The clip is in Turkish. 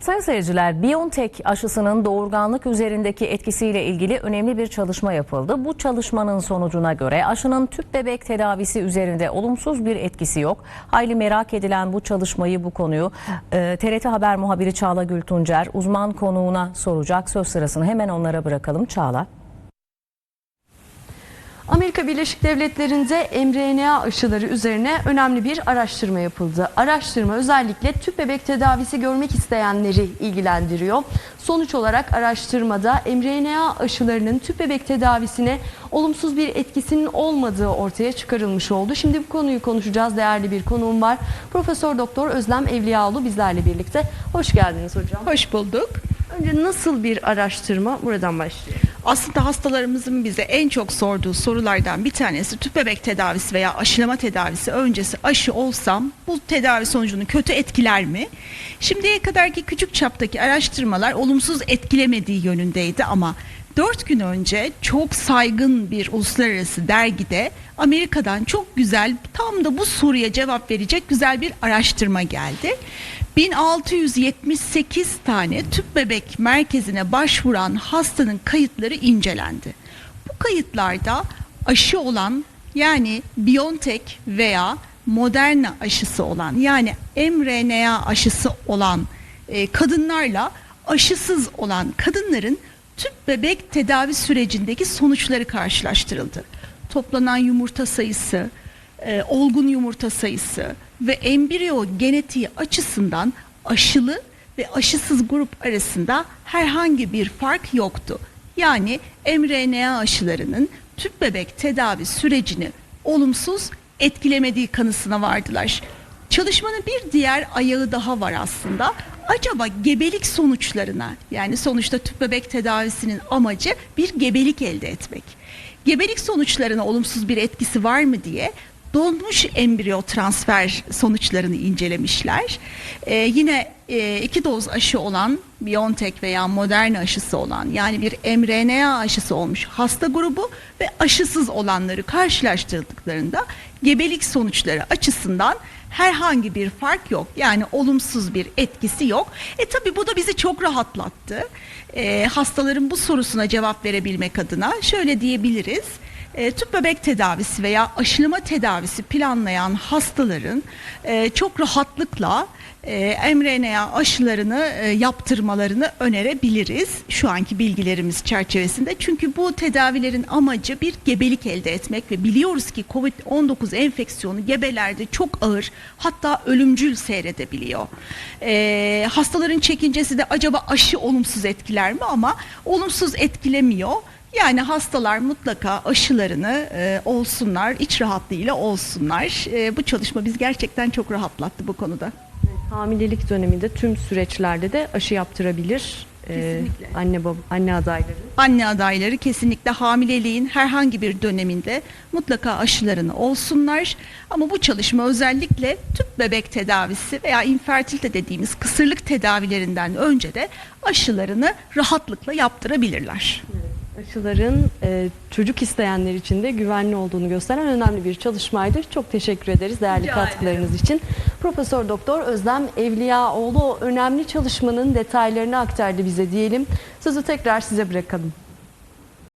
Sayın seyirciler, BioNTech aşısının doğurganlık üzerindeki etkisiyle ilgili önemli bir çalışma yapıldı. Bu çalışmanın sonucuna göre aşının tüp bebek tedavisi üzerinde olumsuz bir etkisi yok. Hayli merak edilen bu çalışmayı, bu konuyu e, TRT Haber muhabiri Çağla Gültuncer uzman konuğuna soracak. Söz sırasını hemen onlara bırakalım. Çağla. Amerika Birleşik Devletleri'nde mRNA aşıları üzerine önemli bir araştırma yapıldı. Araştırma özellikle tüp bebek tedavisi görmek isteyenleri ilgilendiriyor. Sonuç olarak araştırmada mRNA aşılarının tüp bebek tedavisine olumsuz bir etkisinin olmadığı ortaya çıkarılmış oldu. Şimdi bu konuyu konuşacağız. Değerli bir konuğum var. Profesör Doktor Özlem Evliyaoğlu bizlerle birlikte. Hoş geldiniz hocam. Hoş bulduk. Önce nasıl bir araştırma? Buradan başlayalım. Aslında hastalarımızın bize en çok sorduğu sorulardan bir tanesi tüp bebek tedavisi veya aşılama tedavisi öncesi aşı olsam bu tedavi sonucunu kötü etkiler mi? Şimdiye kadarki küçük çaptaki araştırmalar olumsuz etkilemediği yönündeydi ama 4 gün önce çok saygın bir uluslararası dergide Amerika'dan çok güzel tam da bu soruya cevap verecek güzel bir araştırma geldi. 1678 tane tüp bebek merkezine başvuran hastanın kayıtları incelendi. Bu kayıtlarda aşı olan yani BioNTech veya Moderna aşısı olan yani mRNA aşısı olan e, kadınlarla aşısız olan kadınların tüp bebek tedavi sürecindeki sonuçları karşılaştırıldı. Toplanan yumurta sayısı, e, olgun yumurta sayısı ve embriyo genetiği açısından aşılı ve aşısız grup arasında herhangi bir fark yoktu. Yani mRNA aşılarının tüp bebek tedavi sürecini olumsuz etkilemediği kanısına vardılar. Çalışmanın bir diğer ayağı daha var aslında. Acaba gebelik sonuçlarına yani sonuçta tüp bebek tedavisinin amacı bir gebelik elde etmek. Gebelik sonuçlarına olumsuz bir etkisi var mı diye donmuş embriyo transfer sonuçlarını incelemişler. Ee, yine e, iki doz aşı olan BioNTech veya Moderna aşısı olan yani bir mRNA aşısı olmuş hasta grubu ve aşısız olanları karşılaştırdıklarında gebelik sonuçları açısından herhangi bir fark yok. Yani olumsuz bir etkisi yok. E tabi bu da bizi çok rahatlattı. E, hastaların bu sorusuna cevap verebilmek adına şöyle diyebiliriz. E, tüp bebek tedavisi veya aşılama tedavisi planlayan hastaların e, çok rahatlıkla e, mRNA aşılarını e, yaptırmalarını önerebiliriz şu anki bilgilerimiz çerçevesinde. Çünkü bu tedavilerin amacı bir gebelik elde etmek ve biliyoruz ki COVID-19 enfeksiyonu gebelerde çok ağır hatta ölümcül seyredebiliyor. E, hastaların çekincesi de acaba aşı olumsuz etkiler mi ama olumsuz etkilemiyor. Yani hastalar mutlaka aşılarını e, olsunlar, iç rahatlığıyla olsunlar. E, bu çalışma biz gerçekten çok rahatlattı bu konuda. Hamilelik döneminde tüm süreçlerde de aşı yaptırabilir e, Kesinlikle. anne baba anne adayları. Anne adayları kesinlikle hamileliğin herhangi bir döneminde mutlaka aşılarını olsunlar. Ama bu çalışma özellikle tüp bebek tedavisi veya infertilite dediğimiz kısırlık tedavilerinden önce de aşılarını rahatlıkla yaptırabilirler. Aşıların e, çocuk isteyenler için de güvenli olduğunu gösteren önemli bir çalışmaydı. Çok teşekkür ederiz değerli Rica katkılarınız için. Profesör Doktor Özlem Evliyaoğlu önemli çalışmanın detaylarını aktardı bize diyelim. Sözü tekrar size bırakalım.